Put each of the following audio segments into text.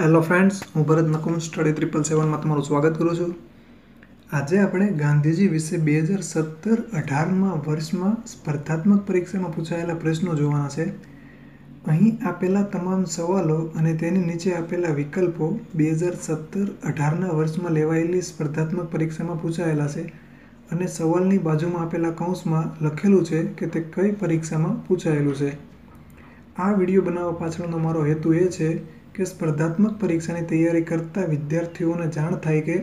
Hello friends હું Bharat Nakum study triple સેવનમાં તમારું સ્વાગત કરું છું. આજે આપણે ગાંધીજી વિશે બે હજાર સત્તર અઢારમાં વર્ષમાં સ્પર્ધાત્મક પરીક્ષામાં પૂછાયેલા પ્રશ્નો જોવાના છે. અહીં આપેલા તમામ સવાલો અને તેની નીચે આપેલા વિકલ્પો બે હજાર સત્તર અઢારના વર્ષમાં લેવાયેલી સ્પર્ધાત્મક પરીક્ષામાં પૂછાયેલા છે અને સવાલની બાજુમાં આપેલા કૌંસમાં લખેલું છે કે તે કઈ પરીક્ષામાં પૂછાયેલું છે. આ વીડિયો બનાવવા પાછળનો મારો હેતુ એ છે કે સ્પર્ધાત્મક પરીક્ષાની તૈયારી કરતા વિદ્યાર્થીઓને જાણ થાય કે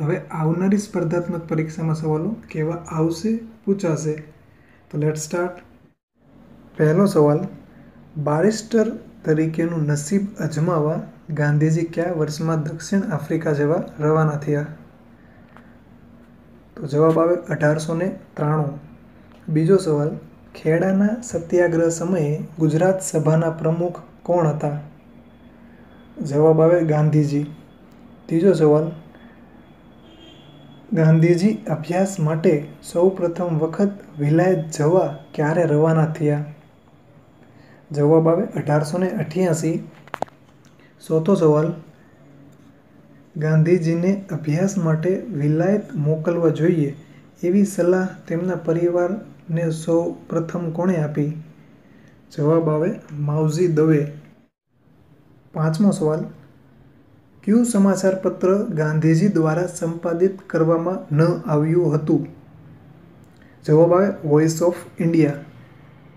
હવે આવનારી સ્પર્ધાત્મક પરીક્ષામાં સવાલો કેવા આવશે, પૂછાશે? તો લેટ સ્ટાર્ટ પહેલો સવાલ, બારિસ્ટર તરીકેનું નસીબ અજમાવવા ગાંધીજી કયા વર્ષમાં દક્ષિણ આફ્રિકા જવા રવાના થયા? તો જવાબ આવે અઢારસો ને ત્રાણું. બીજો સવાલ, ખેડાના સત્યાગ્રહ સમયે ગુજરાત સભાના પ્રમુખ કોણ હતા? જવાબ આવે ગાંધીજી. ત્રીજો સવાલ, ગાંધીજી અભ્યાસ માટે સૌ પ્રથમ વખત વિલાયત જવા ક્યારે રવાના થયા? જવાબ આવે અઢારસો ને અઠ્યાસી. ચોથો સવાલ, ગાંધીજીને અભ્યાસ માટે વિલાયત મોકલવા જોઈએ એવી સલાહ તેમના પરિવારને સૌ પ્રથમ કોણે આપી? જવાબ આવે માવજી દવે. પાંચમો સવાલ. કયું સમાચાર પત્ર ગાંધીજી દ્વારા સંપાદિત કરવામાં ન આવ્યું હતું? જવાબ આવે વોઇસ ઓફ ઇન્ડિયા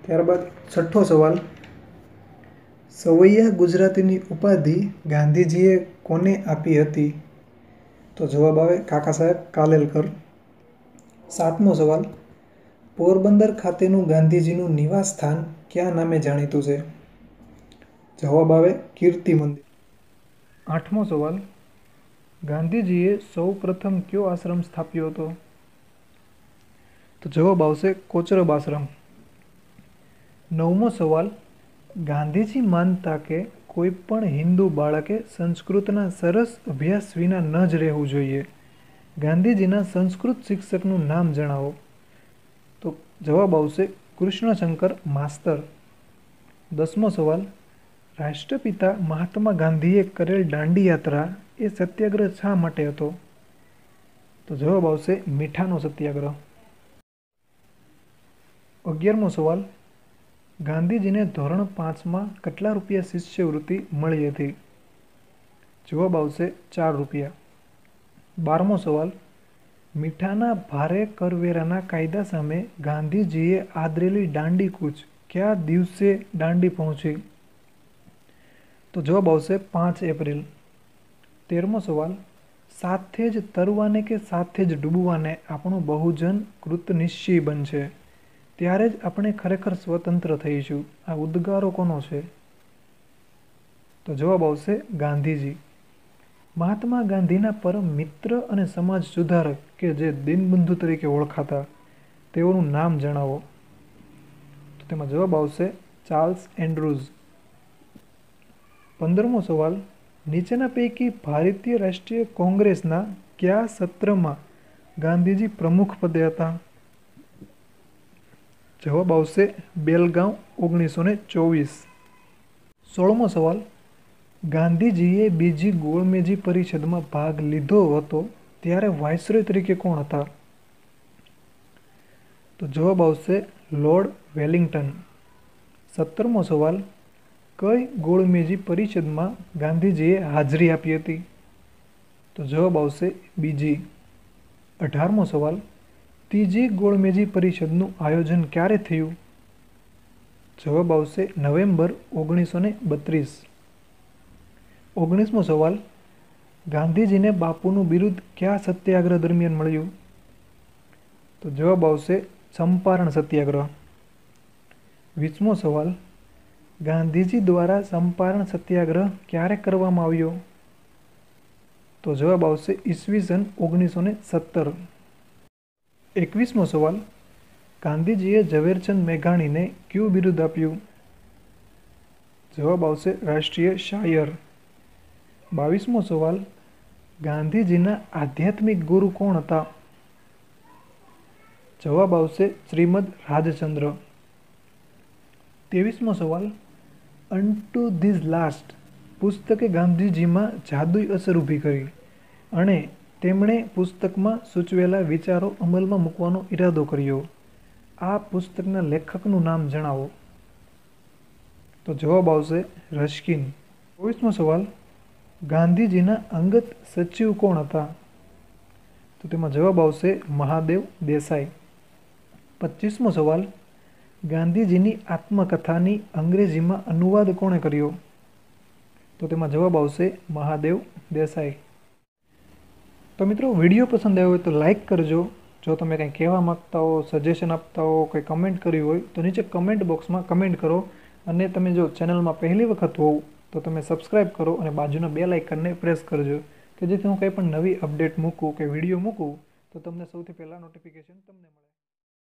ત્યારબાદ છઠ્ઠો સવાલ. સવૈયા ગુજરાતીની ઉપાધિ ગાંધીજીએ કોને આપી હતી? તો જવાબ આવે કાકા સાહેબ કાલેલકર. સાતમો સવાલ. પોરબંદર ખાતેનું ગાંધીજીનું નિવાસ સ્થાન ક્યાં નામે જાણીતું છે? જવાબ આવે કીર્તિ મંદિર. આઠમો સવાલ. ગાંધીજીએ સૌ પ્રથમ કયો આશ્રમ સ્થાપ્યો હતો? તો જવાબ આવશે કોચરબ આશ્રમ. નવમો સવાલ. ગાંધીજી માનતા કે કોઈ પણ હિન્દુ બાળકે સંસ્કૃતના સરસ અભ્યાસ વિના ન જ રહેવું જોઈએ. ગાંધીજીના સંસ્કૃત શિક્ષકનું નામ જણાવો. તો જવાબ આવશે કૃષ્ણશંકર માસ્તર. દસમો સવાલ. રાષ્ટ્રપિતા મહાત્મા ગાંધીએ કરેલ દાંડી યાત્રા એ સત્યાગ્રહ શા માટે હતો? તો જવાબ આવશે મીઠાનો સત્યાગ્રહ. અગિયારમો સવાલ, ગાંધીજીને ધોરણ પાંચમાં કેટલા રૂપિયા શિષ્યવૃત્તિ મળી હતી? જવાબ આવશે ચાર રૂપિયા. બારમો સવાલ, મીઠાના ભારે કરવેરાના કાયદા સામે ગાંધીજીએ આદરેલી દાંડી કૂચ કયા દિવસે દાંડી પહોંચી? તો જવાબ આવશે પાંચ એપ્રિલ. તેરમો સવાલ, સાથે જ તરવાને કે સાથે જ ડૂબવાને આપણું બહુજન કૃતનિશ્ચય બનશે. ત્યારે જ આપણે ખરેખર સ્વતંત્ર થઈશું. આ ઉદ્ગારો કોનો છે? તો જવાબ આવશે ગાંધીજી. મહાત્મા ગાંધીના પરમ મિત્ર અને સમાજ સુધારક કે જે દિનબંધુ તરીકે ઓળખાતા, તેઓનું નામ જણાવો. તો તેમાં જવાબ આવશે ચાર્લ્સ એન્ડ્રુઝ. પંદરમો સવાલ, નીચેના પૈકી ભારતીય રાષ્ટ્રીય કોંગ્રેસના કયા સત્રમાં ગાંધીજી પ્રમુખ પદે હતા? જવાબ આવશે બેલગાંવ ઓગણીસો ને ચોવીસ. સોળમો સવાલ, ગાંધીજીએ બીજી ગોળમેજી પરિષદમાં ભાગ લીધો હતો ત્યારે વાયસરોય તરીકે કોણ હતા? તો જવાબ આવશે લોર્ડ વેલિંગ્ટન. સત્તરમો સવાલ કઈ ગોળમેજી પરિષદમાં ગાંધીજીએ હાજરી આપી હતી? તો જવાબ આવશે બીજી. અઢારમો સવાલ, ત્રીજી ગોળમેજી પરિષદનું આયોજન ક્યારે થયું? જવાબ આવશે નવેમ્બર ઓગણીસો ને બત્રીસ. ઓગણીસમો સવાલ, ગાંધીજીને બાપુનું બિરુદ કયા સત્યાગ્રહ દરમિયાન મળ્યું? તો જવાબ આવશે ચંપારણ સત્યાગ્રહ. વીસમો સવાલ ગાંધીજી દ્વારા ચંપારણ સત્યાગ્રહ ક્યારે કરવામાં આવ્યો? તો જવાબ આવશે ઈસવીસન ઓગણીસો ને સત્તર. એકવીસમો સવાલ, ગાંધીજીએ ઝવેરચંદ મેઘાણીને કયું બિરુદ આપ્યું? જવાબ આવશે રાષ્ટ્રીય શાયર. બાવીસમો સવાલ, ગાંધીજીના આધ્યાત્મિક ગુરુ કોણ હતા? જવાબ આવશે શ્રીમદ રાજચંદ્ર. ત્રેવીસમો સવાલ અનટુ ધીઝ લાસ્ટ પુસ્તકે ગાંધીજીમાં જાદુઈ અસર ઊભી કરી અને તેમણે પુસ્તકમાં સૂચવેલા વિચારો અમલમાં મૂકવાનો ઈરાદો કર્યો. આ પુસ્તકના લેખકનું નામ જણાવો. તો જવાબ આવશે રશ્કિન. ચોવીસમો સવાલ, ગાંધીજીના અંગત સચિવ કોણ હતા? તો તેમાં જવાબ આવશે મહાદેવ દેસાઈ. પચીસમો સવાલ ગાંધીજીની આત્મકથાની અંગ્રેજીમાં અનુવાદ કોણે કર્યો? તો તેમાં જવાબ આવશે મહાદેવ દેસાઈ. તો મિત્રો, વીડિયો પસંદ આવ્યો હોય તો લાઇક કરજો. જો તમે કંઈ કહેવા માગતા હો, સજેશન આપતા હો, કંઈ કમેન્ટ કરવી હોય, તો નીચે કમેન્ટ બોક્સમાં કમેન્ટ કરો. અને તમે જો ચેનલમાં પહેલી વખત હોવ, તો તમે સબસ્ક્રાઈબ કરો અને બાજુના બે લાઇકનને પ્રેસ કરજો. કે જેથી હું કંઈ પણ નવી અપડેટ મૂકું કે વીડિયો મૂકું, તો તમને સૌથી પહેલાં નોટિફિકેશન તમને મળે.